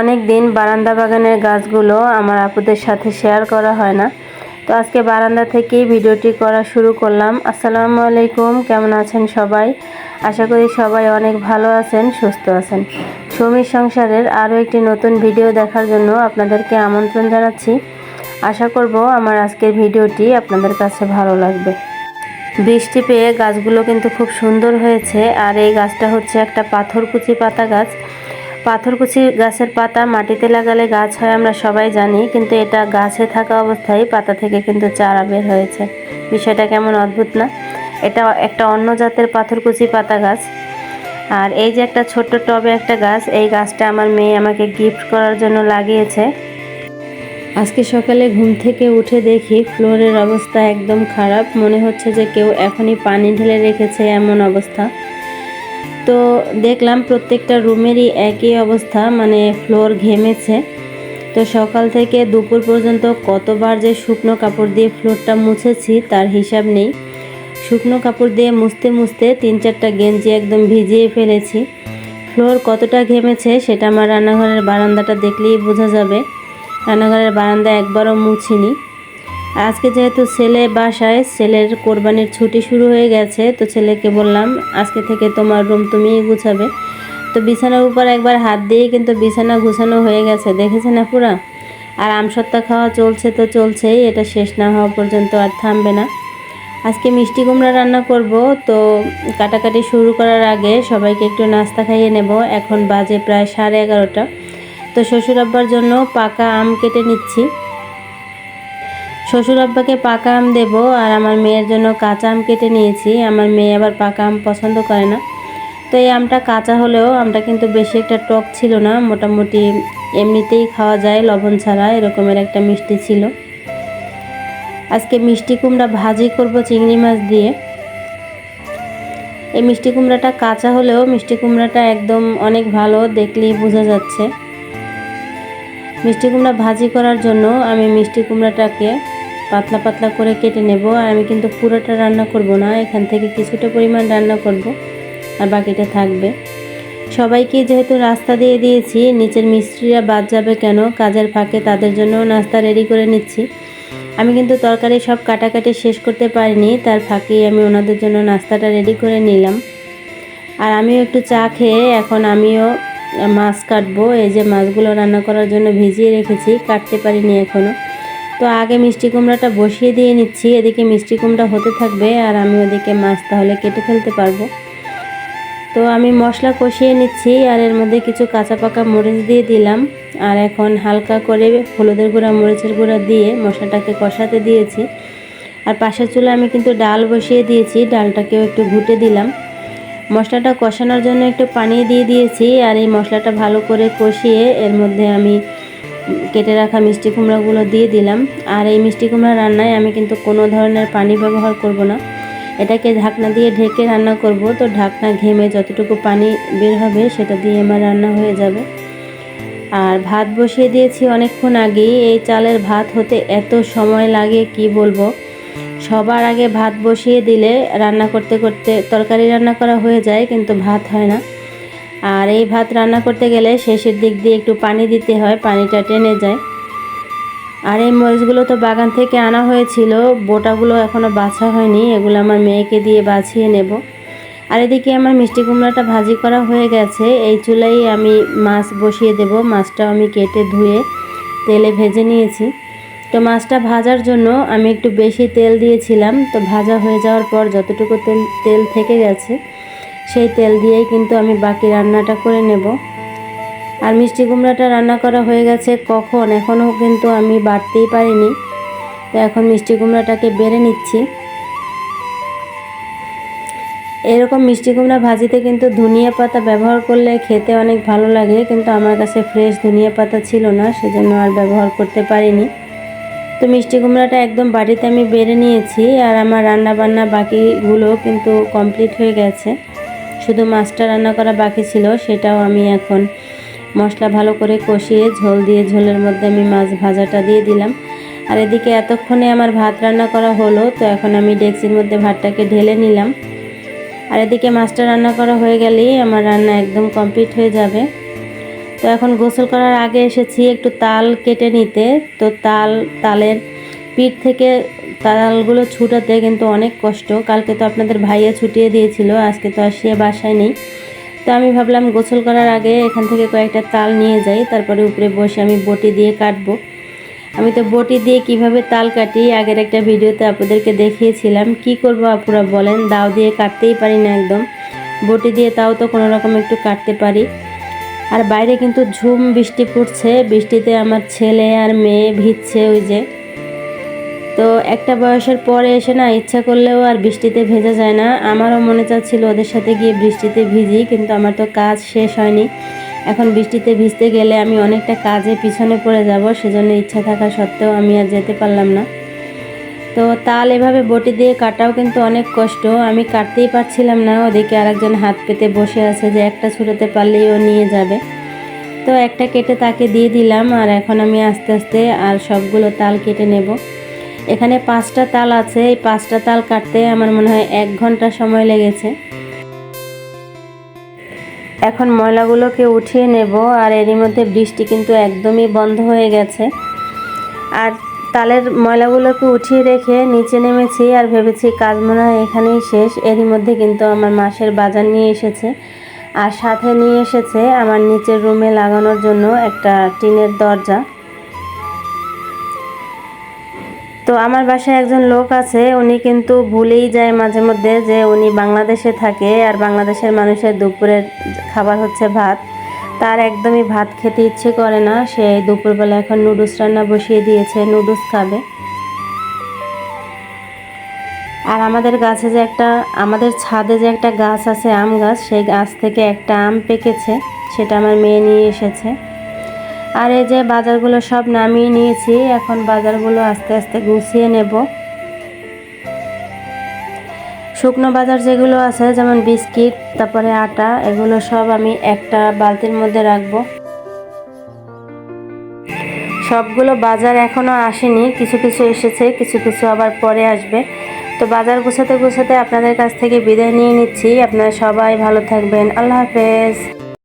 অনেক দিন বারান্দা বাগানের গাছগুলো আমার আপুদের সাথে শেয়ার করা হয় না। তো আজকে বারান্দা থেকেই ভিডিওটি করা শুরু করলাম। আসসালামু আলাইকুম, কেমন আছেন সবাই? আশা করি সবাই অনেক ভালো আছেন, সুস্থ আছেন। সমীর সংসারের আরও একটি নতুন ভিডিও দেখার জন্য আপনাদেরকে আমন্ত্রণ জানাচ্ছি। আশা করব আমার আজকের ভিডিওটি আপনাদের কাছে ভালো লাগবে। বৃষ্টি পেয়ে গাছগুলো কিন্তু খুব সুন্দর হয়েছে, আর এই গাছটা হচ্ছে একটা পাথরকুচি পাতা গাছ। পাথরকুচি গাছের পাতা মাটিতে লাগালে গাছ হয় আমরা সবাই জানি, কিন্তু এটা গাছে থাকা অবস্থায় পাতা থেকে কিন্তু চারা বের হয়েছে। বিষয়টা কেমন অদ্ভুত না? এটা একটা অন্য জাতের পাথরকুচি পাতা গাছ। আর এই যে একটা ছোট্ট টবে একটা গাছ, এই গাছটা আমার মেয়ে আমাকে গিফট করার জন্য লাগিয়েছে। আজকে সকালে ঘুম থেকে উঠে দেখি ফ্লোরের অবস্থা একদম খারাপ। মনে হচ্ছে যে কেউ এখনই পানি ঢেলে রেখেছে এমন অবস্থা। তো দেখলাম প্রত্যেকটা রুমেরই একই অবস্থা মানে ফ্লোর ঘেমেছে। তো সকাল থেকে দুপুর পর্যন্ত কতবার যে শুকনো কাপড় দিয়ে ফ্লোরটা মুছেছি, তার হিসাব নেই। শুকনো কাপড় দিয়ে মুছতে মুছতে তিন চারটা গেঞ্জি একদম ভিজিয়ে ফেলেছি। ফ্লোর কতটা ঘেমেছে সেটা আমার রান্নাঘরের বারান্দাটা দেখলেই বোঝা যাবে। রান্নাঘরের বারান্দা একবারও মুছিনি। আজকে যেহেতু ছেলে বাসায়, ছেলের কোরবানির ছুটি শুরু হয়ে গেছে, তো ছেলেকে বললাম, আজকে থেকে তোমার রুম তুমিই গুছাবে। তো বিছানার উপর একবার হাত দিয়ে কিন্তু বিছানা গুছানো হয়ে গেছে। দেখেছে না পুরা আর আমসত্তা খাওয়া চলছে তো চলছেই, এটা শেষ না হওয়া পর্যন্ত আর থামবে না। আজকে মিষ্টি কুমড়া রান্না করব, তো কাটাকাটি শুরু করার আগে সবাইকে একটু নাস্তা খাইয়ে নেব। এখন বাজে প্রায় সাড়ে এগারোটা। তো শ্বশুর আব্বার জন্য পাকা আম কেটে নিচ্ছি। শ্বশুর আব্বাকে পাকা আম দেবো আর আমার মেয়ের জন্য কাঁচা আম কেটে নিয়েছি। আমার মেয়ে আবার পাকা আম পছন্দ করে না। তো এই আমটা কাঁচা হলেও আমটা কিন্তু বেশি একটা টক ছিল না। মোটামুটি এমনিতেই খাওয়া যায়, লবণ ছাড়া, এরকমের একটা মিষ্টি ছিল। আজকে মিষ্টি কুমড়া ভাজি করব চিংড়ি মাছ দিয়ে। এই মিষ্টি কুমড়াটা কাঁচা হলেও মিষ্টি কুমড়াটা একদম অনেক ভালো, দেখলেই বোঝা যাচ্ছে। মিষ্টি কুমড়া ভাজি করার জন্য আমি মিষ্টি কুমড়াটাকে পাতলা পাতলা করে কেটে নেব। আর আমি কিন্তু পুরোটা রান্না করব না, এখান থেকে কিছুটা পরিমাণ রান্না করব, আর বাকিটা থাকবে। সবাইকে যেহেতু রাস্তা দিয়ে দিয়েছি, নিচের মিস্ত্রিরা বাদ যাবে কেন? কাজের ফাঁকে তাদের জন্য নাস্তা রেডি করে নিচ্ছি। আমি কিন্তু তরকারি সব কাটাকাটি শেষ করতে পারিনি, তার ফাঁকেই আমি ওনাদের জন্য নাস্তাটা রেডি করে নিলাম। আর আমিও একটু চা খেয়ে এখন আমিও মাছ কাটবো, এই যে মাছগুলো রান্না করার জন্য ভিজিয়ে রেখেছি, কাটতে পারিনি এখনও তো আগে মিষ্টি কুমড়াটা বসিয়ে দিয়ে নিচ্ছি। এদিকে মিষ্টি কুমড়া হতে থাকবে আর আমি ওদিকে মাছ তাহলে কেটে ফেলতে পারব। তো আমি মশলা কষিয়ে নিচ্ছি আর এর মধ্যে কিছু কাঁচা পাকা মরিচ দিয়ে দিলাম। আর এখন হালকা করে হলুদের গুঁড়া, মরিচের গুঁড়া দিয়ে মশলাটাকে কষাতে দিয়েছি। আর পাশের চুলে আমি কিন্তু ডাল বসিয়ে দিয়েছি। ডালটাকেও একটু ঘুটে দিলাম। মশলাটা কষানোর জন্য একটু পানি দিয়ে দিয়েছি। আর এই মশলাটা ভালো করে কষিয়ে এর মধ্যে আমি কেটে রাখা মিষ্টি কুমড়াগুলো দিয়ে দিলাম। আর এই মিষ্টি কুমড়া রান্নায় আমি কিন্তু কোনো ধরনের পানি ব্যবহার করব না। এটাকে ঢাকনা দিয়ে ঢেকে রান্না করব। তো ঢাকনা ঘেমে যতটুকু পানি বের হবে সেটা দিয়ে আমার রান্না হয়ে যাবে। আর ভাত বসিয়ে দিয়েছি অনেকক্ষণ আগেই। এই চালের ভাত হতে এত সময় লাগে, কি বলব? সবার আগে ভাত বসিয়ে দিলে রান্না করতে করতে তরকারি রান্না করা হয়ে যায়, কিন্তু ভাত হয় না। আর এই ভাত রান্না করতে গেলে শেষের দিক দিয়ে একটু পানি দিতে হয়, পানিটা টেনে যায়। আর এই মরিচগুলো তো বাগান থেকে আনা হয়েছিল, বোটাগুলো এখনও বাছা হয়নি, এগুলো আমার মেয়েকে দিয়ে বাছিয়ে নেব। আর এদিকে আমার মিষ্টি কুমড়াটা ভাজি করা হয়ে গেছে, এই চুলাই আমি মাছ বসিয়ে দেব, মাছটাও আমি কেটে ধুয়ে তেলে ভেজে নিয়েছি। তো মাছটা ভাজার জন্য আমি একটু বেশি তেল দিয়েছিলাম, তো ভাজা হয়ে যাওয়ার পর যতটুকু তেল তেল থেকে গেছে সেই তেল দিয়েই কিন্তু আমি বাকি রান্নাটা করে নেব। আর মিষ্টি কুমড়াটা রান্না করা হয়ে গেছে কখন? এখনও কিন্তু আমি বাড়তেই পারিনি। তো এখন মিষ্টি কুমড়াটাকে বেড়ে নিচ্ছি। এরকম মিষ্টি কুমড়া ভাজিতে কিন্তু ধনিয়া পাতা ব্যবহার করলে খেতে অনেক ভালো লাগে, কিন্তু আমার কাছে ফ্রেশ ধনিয়া পাতা ছিল না, সেজন্য আর ব্যবহার করতে পারিনি। তো মিষ্টি কুমড়াটা একদম বাড়িতে আমি বেড়ে নিয়েছি, আর আমার রান্না বান্না বাকিগুলো কিন্তু কমপ্লিট হয়ে গেছে। শুধু মাছটা রান্না করা বাকি ছিল, সেটাও আমি এখন মশলা ভালো করে কষিয়ে ঝোল দিয়ে ঝোলের মধ্যে আমি মাছ ভাজাটা দিয়ে দিলাম। আর এদিকে এতক্ষণে আমার ভাত রান্না করা হলো, তো এখন আমি ডেক্সির মধ্যে ভাতটাকে ঢেলে নিলাম। আর এদিকে মাছটা রান্না করা হয়ে গেলেই আমার রান্না একদম কমপ্লিট হয়ে যাবে। তো এখন গোসল করার আগে এসেছি একটু তাল কেটে নিতে, তো তাল, তালের পিঠ থেকে তালগুলো ছুটাতে কিন্তু অনেক কষ্ট। কালকে তো আপনাদের ভাইয়া ছুটিয়ে দিয়েছিল, আজকে তো আর সে বাসায় নেই। তো আমি ভাবলাম গোসল করার আগে এখান থেকে কয়েকটা তাল নিয়ে যাই, তারপরে উপরে বসে আমি বটি দিয়ে কাটবো। আমি তো বটি দিয়ে কীভাবে তাল কাটি, আগের একটা ভিডিওতে আপনাদেরকে দেখিয়েছিলাম। কি করব আপুরা বলেন, দাও দিয়ে কাটতেই পারি না একদম। বটি দিয়ে তাও তো কোনো রকম একটু কাটতে পারি। আর বাইরে কিন্তু ঝুম বৃষ্টি পড়ছে, বৃষ্টিতে আমার ছেলে আর মেয়ে ভিজছে ওই যে। তো একটা বয়সের পরে এসে না ইচ্ছা করলেও আর বৃষ্টিতে ভেজা যায় না। আমারও মনে চাচ্ছিল ওদের সাথে গিয়ে বৃষ্টিতে ভিজি, কিন্তু আমার তো কাজ শেষ হয়নি। এখন বৃষ্টিতে ভিজতে গেলে আমি অনেকটা কাজে পিছনে পড়ে যাব, সেজন্য ইচ্ছা থাকা সত্ত্বেও আমি আর যেতে পারলাম না। তো তাল এভাবে বটি দিয়ে কাটাও কিন্তু অনেক কষ্ট। আমি কাটতেই পারছিলাম না, ওদিকে আরেকজন হাত পেতে বসে আছে যে একটা ছুটোতে পারলেই ও নিয়ে যাবে। তো একটা কেটে তাকে দিয়ে দিলাম, আর এখন আমি আস্তে আস্তে আর সবগুলো তাল কেটে নেব। এখানে পাঁচটা তাল আছে। এই পাঁচটা তাল কাটতে আমার মনে হয় এক ঘণ্টা সময় লেগেছে। এখন ময়লাগুলোকে উঠিয়ে নেব আর এরই মধ্যে বৃষ্টি কিন্তু একদমই বন্ধ হয়ে গেছে। আর তালের ময়লাগুলোকে উঠিয়ে রেখে নিচে নেমেছি আর ভেবেছি কাজ মনে হয় এখানেই শেষ। এরই মধ্যে কিন্তু আমার মাসের বাজার নিয়ে এসেছে। আর সাথে নিয়ে এসেছে আমার নিচের রুমে লাগানোর জন্য একটা টিনের দরজা। তো আমার বাসায় একজন লোক আছে, উনি কিন্তু ভুলেই যায় মাঝে মধ্যে যে উনি বাংলাদেশে থাকে আর বাংলাদেশের মানুষের দুপুরের খাবার হচ্ছে ভাত। তার একদমই ভাত খেতে ইচ্ছে করে না, সে দুপুরবেলা এখন নুডলস রান্না বসিয়ে দিয়েছে, নুডলস খাবে। আর আমাদের গাছে যে একটা, আমাদের ছাদে যে একটা গাছ আছে, আম গাছ, সেই গাছ থেকে একটা আম পেকেছে, সেটা আমার মেয়ে নিয়ে এসেছে। আর এই যে বাজারগুলো সব নামিয়ে নিয়েছি, এখন বাজারগুলো আস্তে আস্তে গুছিয়ে নেব। শুকনো বাজার যেগুলো আছে, যেমন বিস্কিট, তারপরে আটা, এগুলো সব আমি একটা বালতির মধ্যে রাখব। সবগুলো বাজার এখনও আসেনি, কিছু কিছু এসেছে, কিছু কিছু আবার পরে আসবে। তো বাজার গোছাতে গোছাতে আপনাদের কাছ থেকে বিদায় নিয়ে নিচ্ছি। আপনারা সবাই ভালো থাকবেন। আল্লাহ হাফেজ।